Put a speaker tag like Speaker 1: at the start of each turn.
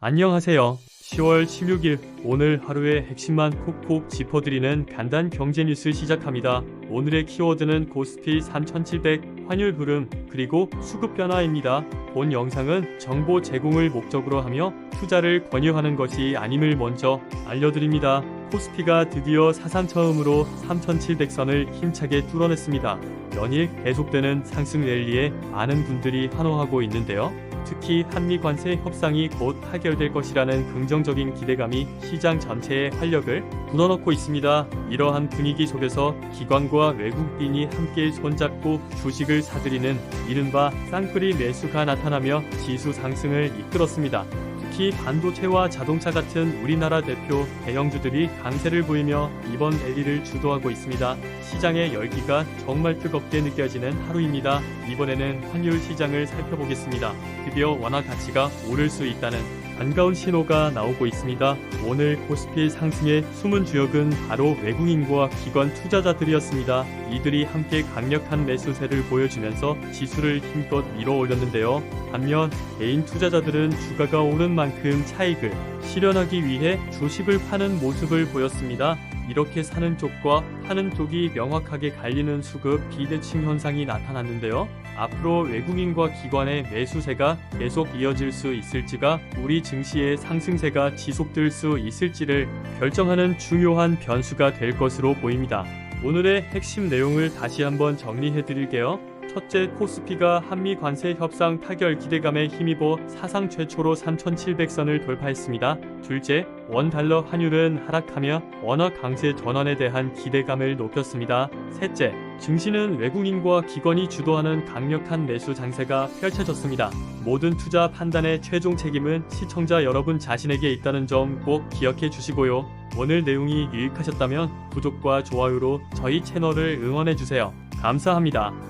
Speaker 1: 안녕하세요. 10월 16일 오늘 하루의 핵심만 콕콕 짚어드리는 간단 경제 뉴스 시작합니다. 오늘의 키워드는 고스피 3700 환율 흐름 그리고 수급 변화입니다. 본 영상은 정보 제공을 목적으로 하며 투자를 권유하는 것이 아님을 먼저 알려드립니다. 코스피가 드디어 사상 처음으로 3700선을 힘차게 뚫어냈습니다. 연일 계속되는 상승 랠리에 많은 분들이 환호하고 있는데요. 특히 한미 관세 협상이 곧 타결될 것이라는 긍정적인 기대감이 시장 전체의 활력을 불어넣고 있습니다. 이러한 분위기 속에서 기관과 외국인이 함께 손잡고 주식을 사들이는 이른바 쌍끌이 매수가 나타나며 지수 상승을 이끌었습니다. 특히 반도체와 자동차 같은 우리나라 대표 대형주들이 강세를 보이며 이번 랠리를 주도하고 있습니다. 시장의 열기가 정말 뜨겁게 느껴지는 하루입니다. 이번에는 환율 시장을 살펴보겠습니다. 드디어 원화 가치가 오를 수 있다는 반가운 신호가 나오고 있습니다. 오늘 코스피 상승의 숨은 주역은 바로 외국인과 기관 투자자들이었습니다. 이들이 함께 강력한 매수세를 보여주면서 지수를 힘껏 밀어 올렸는데요. 반면 개인 투자자들은 주가가 오른 만큼 차익을 실현하기 위해 주식을 파는 모습을 보였습니다. 이렇게 사는 쪽과 파는 쪽이 명확하게 갈리는 수급 비대칭 현상이 나타났는데요. 앞으로 외국인과 기관의 매수세가 계속 이어질 수 있을지가 우리 증시의 상승세가 지속될 수 있을지를 결정하는 중요한 변수가 될 것으로 보입니다. 오늘의 핵심 내용을 다시 한번 정리해 드릴게요. 첫째, 코스피가 한미 관세 협상 타결 기대감에 힘입어 사상 최초로 3,700선을 돌파했습니다. 둘째, 원 달러 환율은 하락하며 원화 강세 전환에 대한 기대감을 높였습니다. 셋째, 증시는 외국인과 기관이 주도하는 강력한 매수 장세가 펼쳐졌습니다. 모든 투자 판단의 최종 책임은 시청자 여러분 자신에게 있다는 점 꼭 기억해 주시고요. 오늘 내용이 유익하셨다면 구독과 좋아요로 저희 채널을 응원해 주세요. 감사합니다.